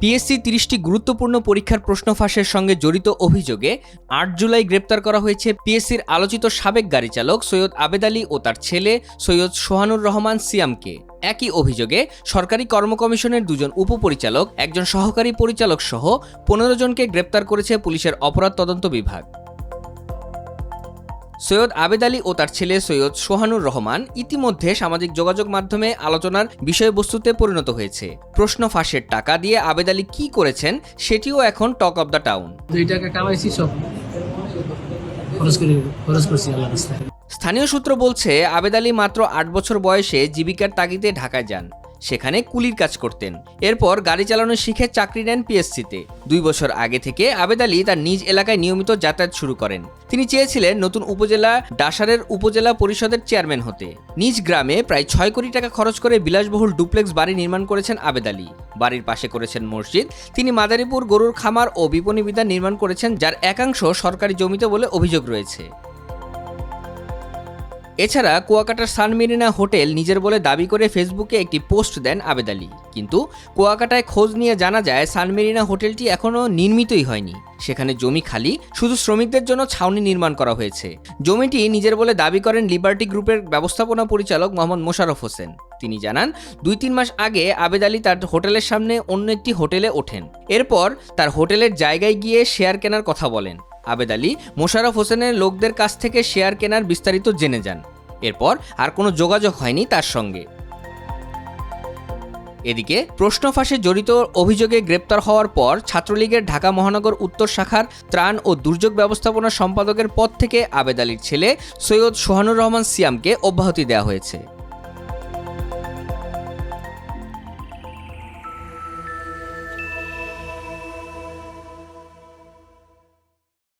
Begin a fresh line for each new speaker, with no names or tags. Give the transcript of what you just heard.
PSC তিরিশটি গুরুত্বপূর্ণ পরীক্ষার প্রশ্ন ফাঁসের সঙ্গে জড়িত অভিযোগে আট জুলাই গ্রেপ্তার করা হয়েছে পিএসসির আলোচিত সাবেক গাড়ি চালক সৈয়দ আবেদ আলী ও তার ছেলে সৈয়দ সোহানুর রহমান সিয়ামকে। একই অভিযোগে সরকারি কর্ম কমিশনের দুজন উপপরিচালক, একজন সহকারী পরিচালক সহ পনেরো জনকে গ্রেপ্তার করেছে পুলিশের অপরাধ তদন্ত বিভাগ। সৈয়দ আবেদ আলী ও তার ছেলে সৈয়দ সোহানুর রহমান ইতিমধ্যে সামাজিক যোগাযোগ মাধ্যমে আলোচনার বিষয়বস্তুতে পরিণত হয়েছে। প্রশ্ন ফাঁসের টাকা দিয়ে আবেদ আলী কী করেছেন সেটিও এখন টক অব দ্য টাউন।
দুই টাকা কামাইছি সব খরচ করি খরচ করছি আল্লাহ রাস্তায়।
স্থানীয় সূত্র বলছে আবেদ আলী মাত্র আট বছর বয়সে জীবিকার তাগিদে ঢাকায় যান। সেখানে কুলির কাজ করতেন। এরপর গাড়ি চালানো শিখে চাকরি নেন পিএসসিতে। দুই বছর আগে থেকে আবেদ আলী তার নিজ এলাকায় নিয়মিত যাতায়াত শুরু করেন। তিনি চেয়েছিলেন নতুন উপজেলা, ডাসারের উপজেলা পরিষদের চেয়ারম্যান হতে। নিজ গ্রামে প্রায় ছয় কোটি টাকা খরচ করে বিলাসবহুল ডুপ্লেক্স বাড়ি নির্মাণ করেছেন আবেদ আলী। বাড়ির পাশে করেছেন মসজিদ। তিনি মাদারীপুর, গরুর খামার ও বিপণী নির্মাণ করেছেন, যার একাংশ সরকারি জমিতে বলে অভিযোগ রয়েছে। এছাড়া কুয়াকাটার সানমেরিনা হোটেল নিজের বলে দাবি করে ফেসবুকে একটি পোস্ট দেন আবেদ আলী। কিন্তু কুয়াকাটায় খোঁজ নিয়ে জানা যায়, সানমেরিনা হোটেলটি এখনও নির্মিতই হয়নি। সেখানে জমি খালি, শুধু শ্রমিকদের জন্য ছাউনি নির্মাণ করা হয়েছে। জমিটি নিজের বলে দাবি করেন লিবার্টি গ্রুপের ব্যবস্থাপনা পরিচালক মোহাম্মদ মোশাররফ হোসেন। তিনি জানান দুই তিন মাস আগে আবেদ আলী তার হোটেলের সামনে অন্য একটি হোটেলে ওঠেন। এরপর তার হোটেলের জায়গায় গিয়ে শেয়ার কেনার কথা বলেন। আবেদ আলী, মোশাররফ হোসেনের লোকদের কাছ থেকে শেয়ার কেনার বিস্তারিত জেনে যান। এরপর আর কোনো যোগাযোগ হয়নি তার সঙ্গে। এদিকে প্রশ্ন ফাঁসে জড়িত অভিযোগে গ্রেপ্তার হওয়ার পর ছাত্রলীগের ঢাকা মহানগর উত্তর শাখার ত্রাণ ও দুর্যোগ ব্যবস্থাপনা সম্পাদকের পদ থেকে আবেদ আলীর ছেলে সৈয়দ সোহানুর রহমান সিয়ামকে অব্যাহতি দেওয়া হয়েছে।